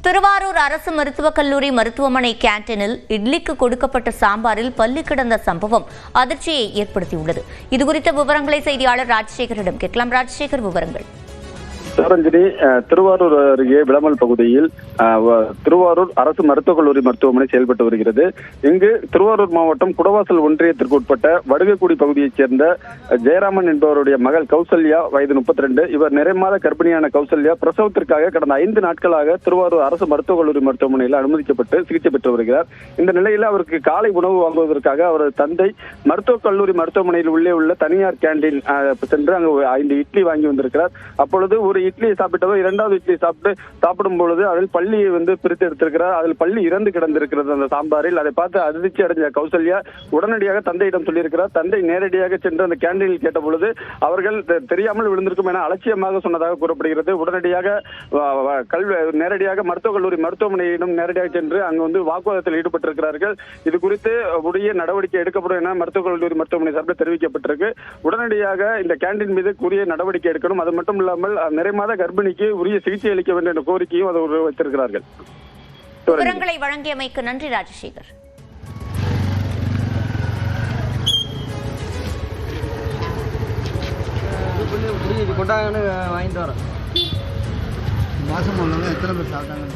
திருவாரூர் அரசு மருத்துவக் கல்லூரி மருத்துவமனை கேன்டீனில் இட்லிக்கு கொடுக்கப்பட்ட சாம்பாரில் பள்ளி கிடந்த சம்பவம் அதிர்ச்சியை ஏற்படுத்தியுள்ளது. இதுகுறித்த விவரங்களை செய்தியாளர் ராஜசேகரிடம் கேட்கலாம். ராஜசேகர் விவரங்கள். சிவரஞ்சனி திருவாரூர் அருகே விளமல் பகுதியில் திருவாரூர் அரசு மருத்துவக் கல்லூரி மருத்துவமனை செயல்பட்டு வருகிறது. இங்கு திருவாரூர் மாவட்டம் குடவாசல் ஒன்றியத்திற்கு உட்பட்ட வடுகக்குடி பகுதியைச் சேர்ந்த ஜெயராமன் என்பவருடைய மகள் கௌசல்யா வயது 32 இவர் நிறைமாத கர்ப்பிணியான கௌசல்யா பிரசவத்திற்காக கடந்த ஐந்து நாட்களாக திருவாரூர் அரசு மருத்துவக் கல்லூரி மருத்துவமனையில் அனுமதிக்கப்பட்டு சிகிச்சை பெற்று வருகிறார். இந்த நிலையில் அவருக்கு காலை உணவு வாங்குவதற்காக அவரது தந்தை மருத்துவக் கல்லூரி மருத்துவமனையில் உள்ளே உள்ள தனியார் கேண்டீன் சென்று அங்கு ஐந்து இட்லி வாங்கி வந்திருக்கிறார். அப்பொழுது ஒரு இட்லியை சாப்பிட்டவர் இரண்டாவது இட்லி சாப்பிட்டு சாப்பிடும் பொழுது அதில் பள்ளியை வந்து பிரித்து எடுத்திருக்கிறார். அதில் பள்ளி இறந்து கிடந்திருக்கிறது அந்த சாம்பாரில். அதை பார்த்து அதிர்ச்சி அடைஞ்ச கௌசல்யா உடனடியாக தந்தையிடம் சொல்லியிருக்கிறார். தந்தை நேரடியாக சென்று அந்த கேண்டீனில் கேட்ட பொழுது அவர்கள் தெ- தெரியாமல் விழுந்திருக்கும் என அலட்சியமாக சொன்னதாக கூறப்படுகிறது. உடனடியாக கல்வி நேரடியாக மருத்துவக் கல்லூரி மருத்துவமனையிடம் நேரடியாக சென்று அங்கு வந்து வாக்குவாதத்தில் ஈடுபட்டிருக்கிறார்கள். இது குறித்து உரிய நடவடிக்கை எடுக்கப்படும் என மருத்துவக் கல்லூரி மருத்துவமனை சார்பில் தெரிவிக்கப்பட்டிருக்கு. உடனடியாக இந்த கேண்டீன் மீது கூறிய நடவடிக்கை எடுக்கணும். அது மட்டும் இல்லாமல் அஹ், நிறைமாத கர்ப்பிணிக்கு உரிய சிகிச்சை அளிக்க வேண்டும் என்ற கோரிக்கையும் அதை வைத்திருக்கிறார்கள். விவரங்களை வழங்கியமைக்கு நன்றி ராஜசேகர். கொண்டாங்கன்னு வாங்கிட்டு வரேன். மாசம் எத்தனை பேர் சாப்பிட்டாங்க